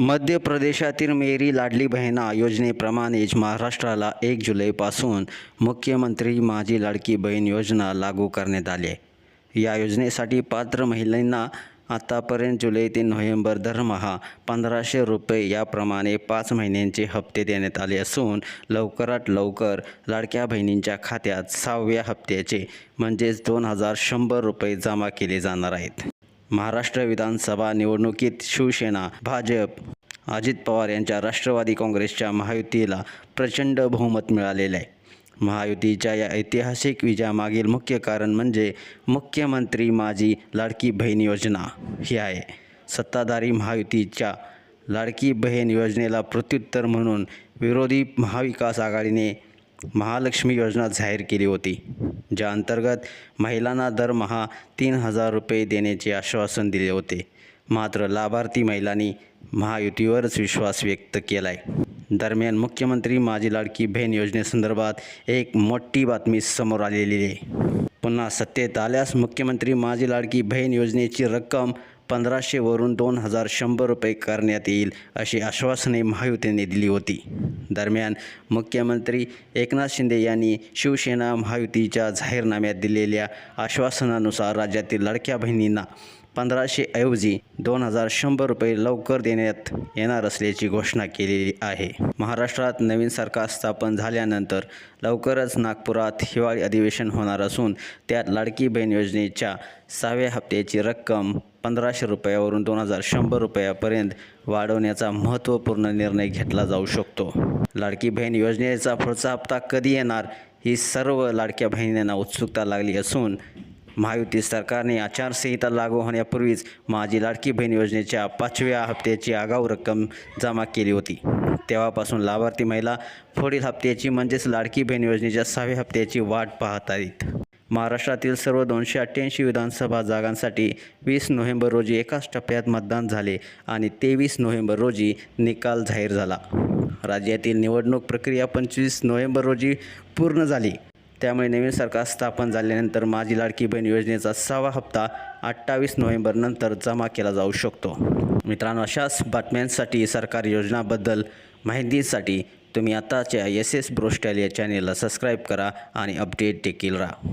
मध्य प्रदेशातील मेरी लाडली बहिणा योजनेप्रमाणेच महाराष्ट्राला एक जुलैपासून मुख्यमंत्री माझी लाडकी बहीण योजना लागू करण्यात आली. आहे या योजनेसाठी पात्र महिलांना आतापर्यंत जुलै ते नोव्हेंबर दरमहा पंधराशे रुपये याप्रमाणे पाच महिन्यांचे हप्ते देण्यात आले असून लवकरात लवकर लाडक्या बहिणींच्या खात्यात सहाव्या हप्त्याचे म्हणजेच दोन हजार शंभर रुपये जमा केले जाणार आहेत. महाराष्ट्र विधानसभा निवडणुकीत शिवसेना भाजप अजित पवार यांच्या राष्ट्रवादी काँग्रेसच्या महायुतीला प्रचंड बहुमत मिळालेलं आहे. महायुतीच्या या ऐतिहासिक विजयामागील मुख्य कारण म्हणजे मुख्यमंत्री माझी लाडकी बहीण योजना ही आहे. सत्ताधारी महायुतीच्या लाडकी बहीण योजनेला प्रत्युत्तर म्हणून विरोधी महाविकास आघाडीने महालक्ष्मी योजना जाहीर केली होती. ज्या अंतर्गत महिलांना दरमहा तीन हजार रुपये देण्याचे आश्वासन दिले होते. मात्र लाभार्थी महिलांनी महायुतीवरच विश्वास व्यक्त केला आहे दरम्यान मुख्यमंत्री माझी लाडकी बहीण योजनेसंदर्भात एक मोठी बातमी समोर आलेली आहे. पुन्हा सत्तेत आल्यास मुख्यमंत्री माझी लाडकी बहीण योजनेची रक्कम पंधराशेवरून दोन हजार शंभर रुपये करण्यात येईल अशी आश्वासने महायुतीने दिली होती. दरम्यान मुख्यमंत्री एकनाथ शिंदे यांनी शिवसेना महायुतीच्या जाहीरनाम्यात दिलेल्या आश्वासनानुसार राज्यातील लडक्या बहिणींना पंधराशेऐवजी दोन हजार शंभर रुपये लवकर देण्यात येणार असल्याची घोषणा केलेली आहे. महाराष्ट्रात नवीन सरकार स्थापन झाल्यानंतर लवकरच नागपुरात हिवाळी अधिवेशन होणार असून त्यात लाडकी बहीण योजनेच्या सहाव्या हप्त्याची रक्कम पंधराशे रुपयावरून दोन हजार शंभर रुपयापर्यंत वाढवण्याचा महत्त्वपूर्ण निर्णय घेतला जाऊ शकतो. लाडकी बहीण योजनेचा पुढचा हप्ता कधी येणार? ही सर्व लाडक्या बहिणींना उत्सुकता लागली असून महायुती सरकारने आचारसंहिता लागू होण्यापूर्वीच माझी लाडकी बहीण योजनेच्या पाचव्या हप्त्याची आगाऊ रक्कम जमा केली होती. तेव्हापासून लाभार्थी महिला पुढील हप्त्याची म्हणजेच लाडकी बहीण योजनेच्या सहाव्या हप्त्याची वाट पाहत आहेत. महाराष्ट्रातील सर्व दोनशे अठ्ठ्याऐंशी विधानसभा जागांसाठी वीस नोव्हेंबर रोजी एकाच टप्प्यात मतदान झाले आणि तेवीस नोव्हेंबर रोजी निकाल जाहीर झाला. राज्यातील निवडणूक प्रक्रिया पंचवीस नोव्हेंबर रोजी पूर्ण झाली. त्यामुळे नवीन सरकार स्थापन झाल्यानंतर माझी लाडकी बहीण योजनेचा सहावा हप्ता अठ्ठावीस नोव्हेंबरनंतर जमा केला जाऊ शकतो. मित्रांनो अशाच बातम्यांसाठी सरकारी योजनाबद्दल माहितीसाठी तुम्ही आताच्या एस एस ब्रोस्टॅल या चॅनेलला सबस्क्राईब करा आणि अपडेट देखील राहा.